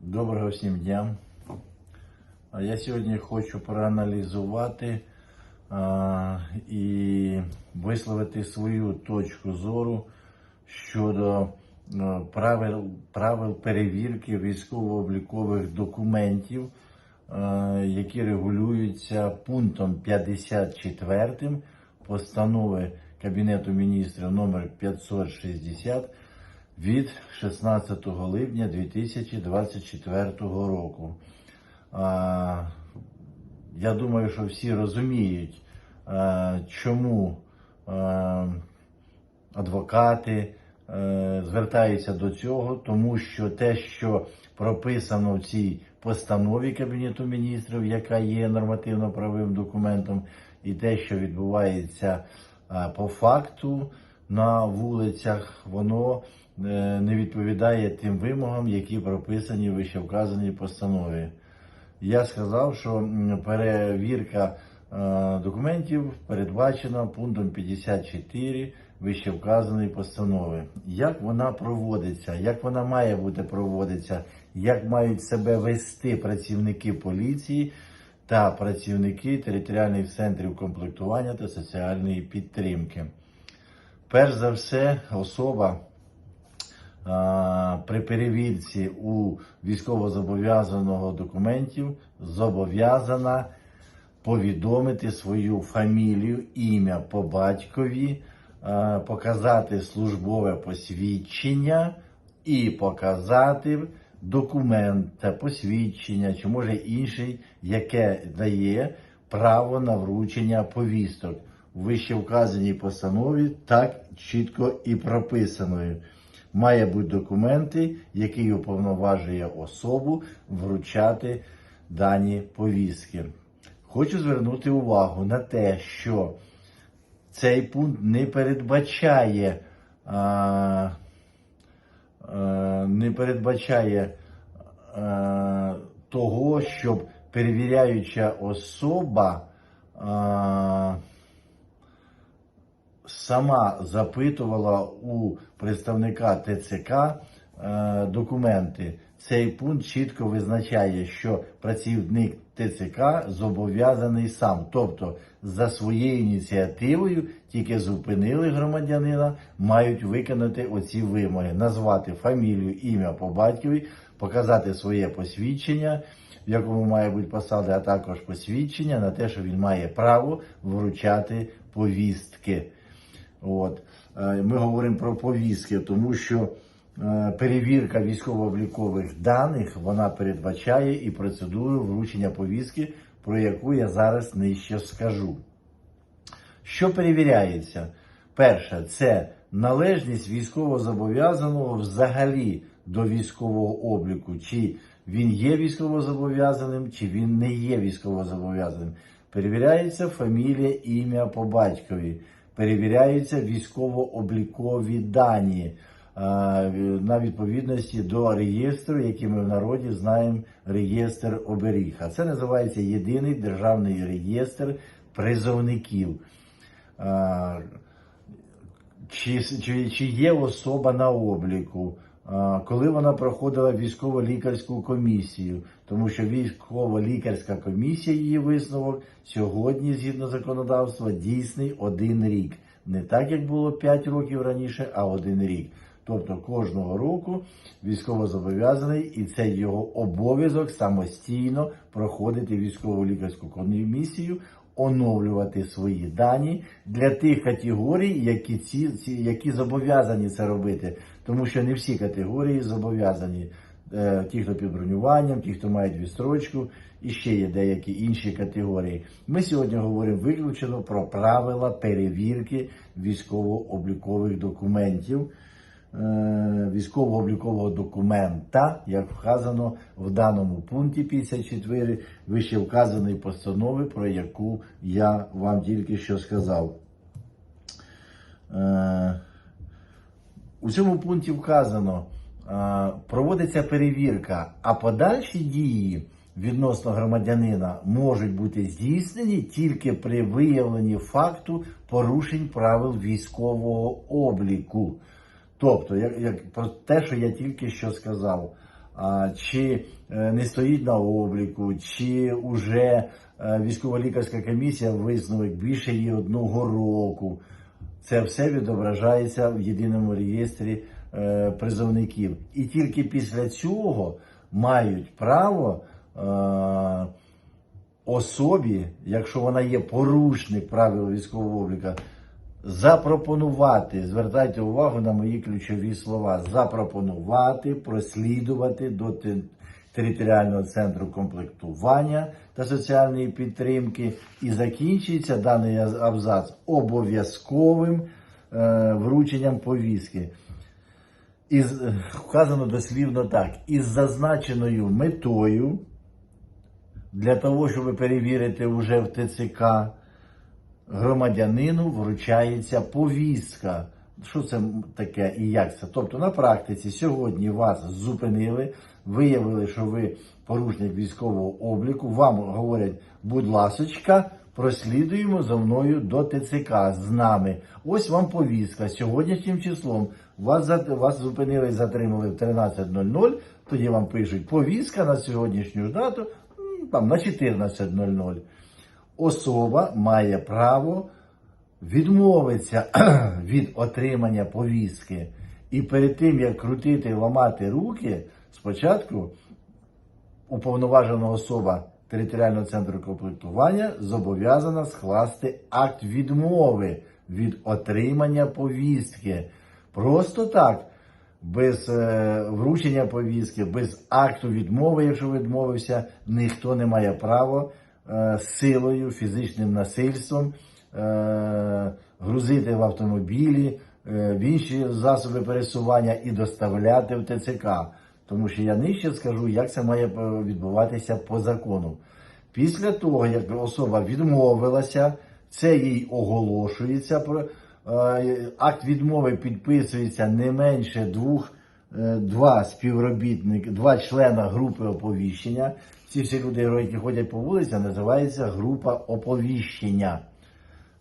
Доброго всім дня. А Я сьогодні хочу проаналізувати а, і висловити свою точку зору щодо а, правил, правил перевірки військово-облікових документів, а, які регулюються пунктом 54 постанови Кабінету міністрів номер 560 від 16 липня 2024 року. Я думаю, що всі розуміють, чому адвокати е, звертаються до цього, тому що те, що прописано в цій постанові Кабінету міністрів, яка є нормативно-правовим документом, і те, що відбувається по факту на вулицях, воно не відповідає тим вимогам, які прописані в вищевказаній постанові. Я сказав, що перевірка е, документів передбачена пунктом 54 вищевказаної постанови. Як вона проводиться, як вона має бути проводиться, як мають себе вести працівники поліції та працівники територіальних центрів комплектування та соціальної підтримки. Перш за все, особа при перевірці у військовозобов'язаного документів зобов'язана повідомити свою фамілію, ім'я по батькові, показати службове посвідчення і показати документ та посвідчення, чи може інший, яке дає право на вручення повісток. У вище вказаній постанові так чітко і прописаною. Має бути документи, які уповноважує особу вручати дані повістки. Хочу звернути увагу на те, що цей пункт не передбачає, а, а, не передбачає а, того, щоб перевіряюча особа а, сама запитувала у представника ТЦК е, документи. Цей пункт чітко визначає, що працівник ТЦК зобов'язаний сам, тобто за своєю ініціативою тільки зупинили громадянина, мають виконати оці вимоги: назвати фамілію, ім'я по батькові, показати своє посвідчення, в якому має бути посада, а також посвідчення на те, що він має право вручати повістки. От. Е, Ми говоримо про повістки, тому що е, перевірка військово-облікових даних вона передбачає і процедуру вручення повістки, про яку я зараз нижче скажу. Що перевіряється? Перше, це належність військовозобов'язаного взагалі до військового обліку, чи він є військовозобов'язаним, чи він не є військовозобов'язаним. Перевіряється фамілія, ім'я по батькові, перевіряються військово-облікові дані а, на відповідності до реєстру, який ми в народі знаємо реєстр оберіг. А це називається єдиний державний реєстр призовників. А, чи, чи, чи є особа на обліку, коли вона проходила військово-лікарську комісію, тому що військово-лікарська комісія, її висновок сьогодні, згідно законодавства, дійсний один рік. Не так, як було 5 років раніше, а один рік. Тобто кожного року військовозобов'язаний, і це його обов'язок самостійно проходити військово-лікарську комісію, оновлювати свої дані для тих категорій, які ці, ці які зобов'язані це робити, тому що не всі категорії зобов'язані. Е, Ті, хто під бронюванням, ті, хто мають відстрочку, і ще є деякі інші категорії. Ми сьогодні говоримо виключено про правила перевірки військово-облікових документів, е, військово-облікового документа, як вказано в даному пункті 54 вище вказаної постанови, про яку я вам тільки що сказав. Е, у цьому пункті вказано, е, проводиться перевірка, а подальші дії відносно громадянина можуть бути здійснені тільки при виявленні факту порушень правил військового обліку. Тобто, як, як про те, що я тільки що сказав, а, чи е, не стоїть на обліку, чи вже е, військово-лікарська комісія висновок більше її одного року. Це все відображається в єдиному реєстрі е, призовників. І тільки після цього мають право е, особі, якщо вона є порушник правил військового обліка, запропонувати, звертайте увагу на мої ключові слова, запропонувати, прослідувати до територіального центру комплектування та соціальної підтримки і закінчується даний абзац обов'язковим е, врученням повістки. Із, е, вказано дослівно так, із зазначеною метою для того, щоб перевірити вже в ТЦК, громадянину вручається повістка. Що це таке і як це? Тобто на практиці сьогодні вас зупинили, виявили, що ви порушник військового обліку, вам говорять, будь ласочка, прослідуємо за мною до ТЦК з нами. Ось вам повістка. Сьогоднішнім числом вас, вас зупинили і затримали в 13.00, тоді вам пишуть повістка на сьогоднішню дату, там на 14.00 особа має право відмовитися від отримання повістки. І перед тим, як крутити ламати руки, спочатку уповноважена особа територіального центру комплектування зобов'язана скласти акт відмови від отримання повістки. Просто так, без е, вручення повістки, без акту відмови, якщо відмовився, ніхто не має права е, силою, фізичним насильством грузити в автомобілі, е, в інші засоби пересування і доставляти в ТЦК. Тому що я нижче скажу, як це має е, відбуватися по закону. Після того, як особа відмовилася, це їй оголошується. е, Акт відмови підписується не менше двох, е, два співробітники, два члена групи оповіщення. Ці всі люди, які ходять по вулиці, називається група оповіщення.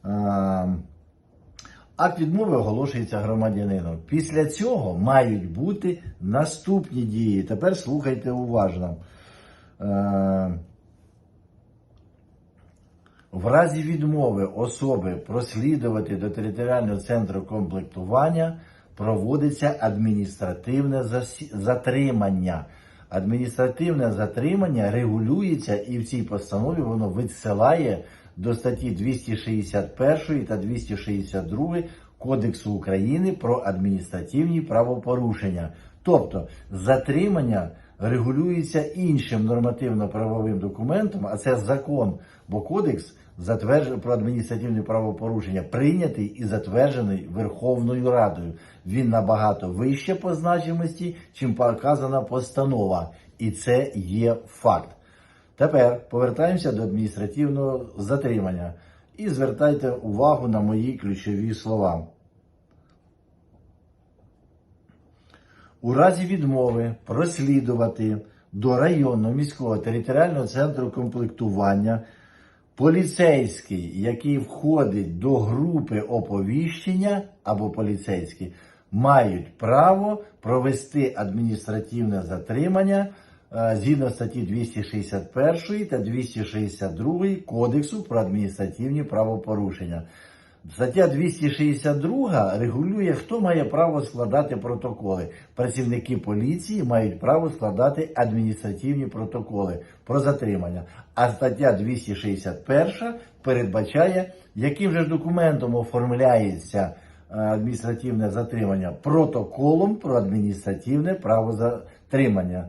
Е, Акт відмови оголошується громадянином. Після цього мають бути наступні дії. Тепер слухайте уважно. Е, В разі відмови особи прослідувати до територіального центру комплектування проводиться адміністративне затримання. Адміністративне затримання регулюється і в цій постанові воно відсилає до статті 261 та 262 Кодексу України про адміністративні правопорушення. Тобто затримання регулюється іншим нормативно-правовим документом, а це закон, бо кодекс затверджений про адміністративні правопорушення прийнятий і затверджений Верховною Радою. Він набагато вище по значимості, чим показана постанова, і це є факт. Тепер повертаємося до адміністративного затримання і звертайте увагу на мої ключові слова. У разі відмови прослідувати до районного міського територіального центру комплектування поліцейський, який входить до групи оповіщення або поліцейські, мають право провести адміністративне затримання згідно статті 261 та 262 Кодексу про адміністративні правопорушення. Стаття 262 регулює, хто має право складати протоколи. Працівники поліції мають право складати адміністративні протоколи про затримання. А стаття 261 передбачає, яким же документом оформляється е, адміністративне затримання протоколом про адміністративне правозатримання.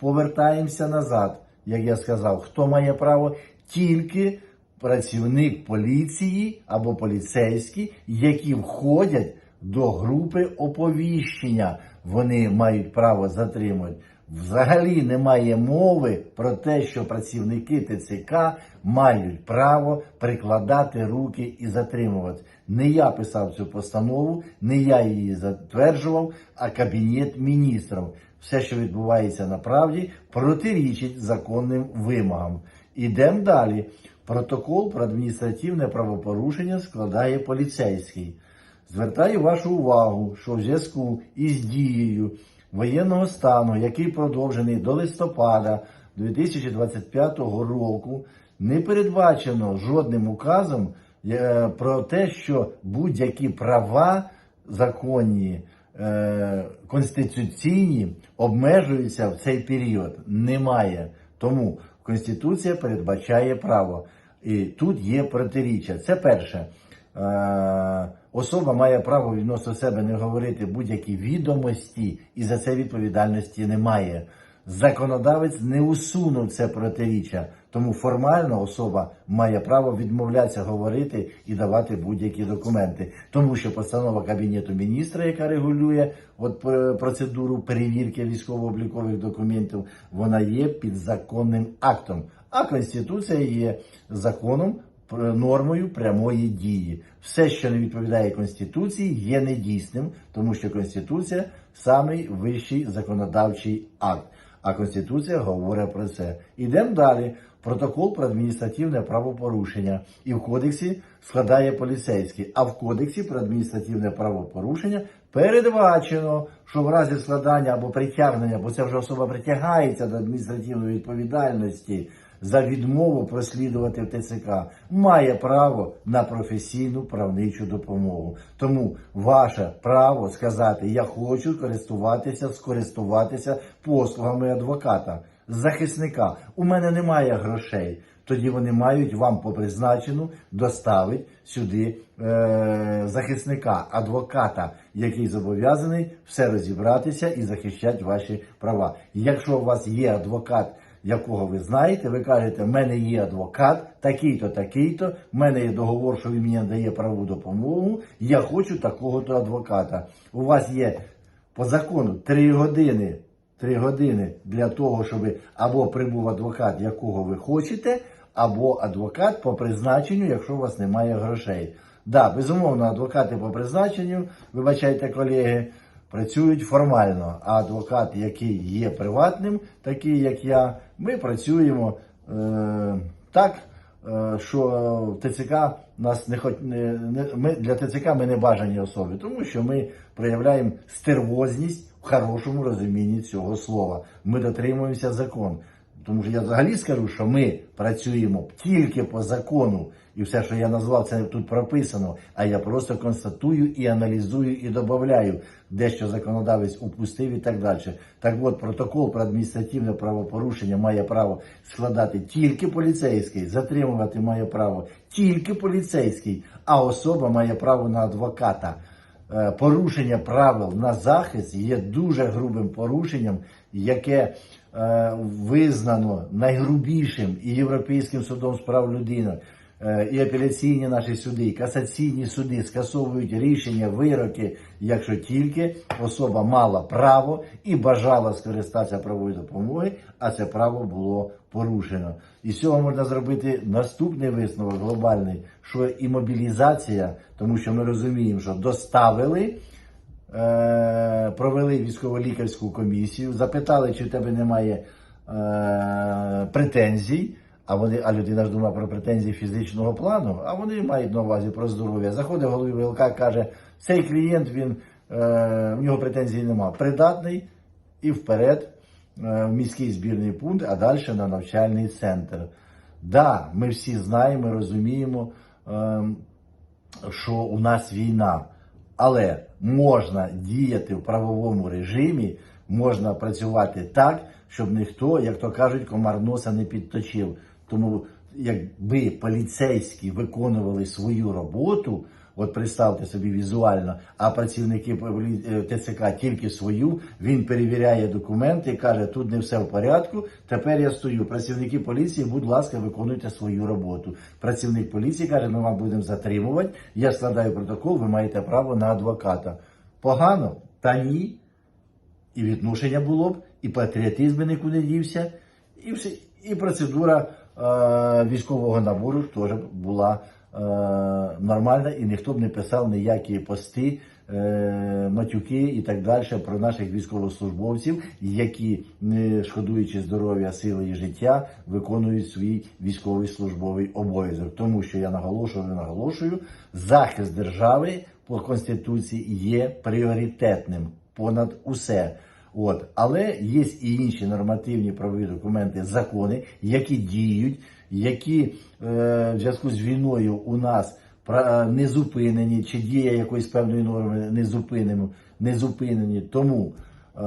Повертаємося назад, як я сказав, хто має право тільки працівник поліції або поліцейські, які входять до групи оповіщення. Вони мають право затримувати. Взагалі немає мови про те, що працівники ТЦК мають право прикладати руки і затримувати. Не я писав цю постанову, не я її затверджував, а Кабінет міністрів. Все, що відбувається на правді, протирічить законним вимогам. Ідемо далі. Протокол про адміністративне правопорушення складає поліцейський. Звертаю вашу увагу, що в зв'язку із дією воєнного стану, який продовжений до листопада 2025 року, не передбачено жодним указом е, про те, що будь-які права законні, конституційні обмежуються в цей період. Немає. Тому Конституція передбачає право. І тут є протиріччя. Це перше. Е, Особа має право відносно себе не говорити будь-які відомості, і за це відповідальності немає. Законодавець не усунув це протиріччя, тому формально особа має право відмовлятися говорити і давати будь-які документи, тому що постанова кабінету міністра, яка регулює от процедуру перевірки військово-облікових документів, вона є підзаконним актом. А конституція є законом нормою прямої дії. Все, що не відповідає Конституції, є недійсним, тому що Конституція самий вищий законодавчий акт. А Конституція говорить про це. Ідемо далі. Протокол про адміністративне правопорушення і в кодексі складає поліцейський. А в кодексі про адміністративне правопорушення передбачено, що в разі складання або притягнення, бо це вже особа притягається до адміністративної відповідальності за відмову прослідувати в ТЦК, має право на професійну правничу допомогу. Тому ваше право сказати Я хочу користуватися, скористуватися послугами адвоката, захисника. У мене немає грошей. Тоді вони мають вам по призначену доставити сюди е, захисника, адвоката, який зобов'язаний все розібратися і захищати ваші права. Якщо у вас є адвокат, якого ви знаєте, ви кажете, в мене є адвокат, такий-то, такий-то, в мене є договор, що він мені дає правову допомогу, я хочу такого-то адвоката. У вас є по закону три години. Три години для того, щоб або прибув адвокат, якого ви хочете, або адвокат по призначенню, якщо у вас немає грошей. Да, безумовно, адвокати по призначенню, вибачайте, колеги, працюють формально. А адвокат, який є приватним, такий як я, ми працюємо е, так, е, що ТЦК нас не хоч не, не ми для ТЦК ми не бажані особи, тому що ми проявляємо стервозність в хорошому розумінні цього слова. Ми дотримуємося закон. Тому що я взагалі скажу, що ми працюємо тільки по закону, і все, що я назвав, це тут прописано. А я просто констатую і аналізую і додаю, дещо законодавець упустив і так далі. Так от, протокол про адміністративне правопорушення має право складати тільки поліцейський, затримувати має право тільки поліцейський, а особа має право на адвоката. Е, порушення правил на захист є дуже грубим порушенням, яке е, визнано найгрубішим і Європейським судом з прав людини, е, і апеляційні наші суди, і касаційні суди скасовують рішення, вироки, якщо тільки особа мала право і бажала скористатися правовою допомогою, а це право було порушено. І з цього можна зробити наступний висновок глобальний, що і мобілізація, тому що ми розуміємо, що доставили. Е, провели військово-лікарську комісію, запитали, чи в тебе немає е, претензій. А вони, а людина ж думає про претензії фізичного плану, а вони мають на увазі про здоров'я. Заходить голові ВЛК, каже, цей клієнт, він, е, в нього претензій немає. Придатний і вперед в міський збірний пункт, а далі на навчальний центр. Да, ми всі знаємо, розуміємо, е, що у нас війна. Але можна діяти в правовому режимі, можна працювати так, щоб ніхто, як то кажуть, комар носа не підточив. Тому якби поліцейські виконували свою роботу, от представте собі візуально, а працівники е, ТЦК тільки свою, він перевіряє документи, каже, тут не все в порядку. Тепер я стою. Працівники поліції, будь ласка, виконуйте свою роботу. Працівник поліції каже, ми вам будемо затримувати. Я складаю протокол, ви маєте право на адвоката. Погано? Та ні. І відношення було б, і патріотизм нікуди дівся, і і процедура е, військового набору теж була е, нормальна, і ніхто б не писав ніякі пости, е, матюки і так далі про наших військовослужбовців, які, не шкодуючи здоров'я, сили і життя, виконують свій військовий службовий обов'язок. Тому що я наголошую, наголошую, захист держави по конституції є пріоритетним понад усе. От. Але є і інші нормативні правові документи, закони, які діють, які е, в зв'язку з війною у нас не зупинені, чи дія якоїсь певної норми не зупинені. Не зупинені. Тому, е,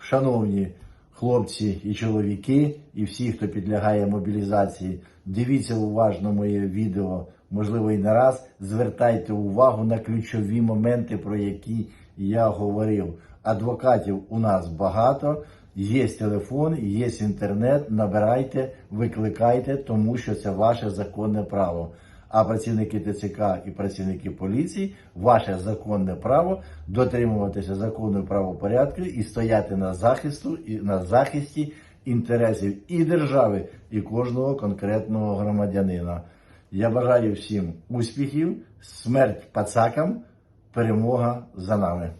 шановні хлопці і чоловіки, і всі, хто підлягає мобілізації, дивіться уважно моє відео, можливо, і не раз. Звертайте увагу на ключові моменти, про які я говорив. Адвокатів у нас багато, є телефон, є інтернет. Набирайте, викликайте, тому що це ваше законне право. А працівники ТЦК і працівники поліції ваше законне право дотримуватися закону і правопорядку і стояти на захисту і на захисті інтересів і держави, і кожного конкретного громадянина. Я бажаю всім успіхів, смерть пацакам, перемога за нами.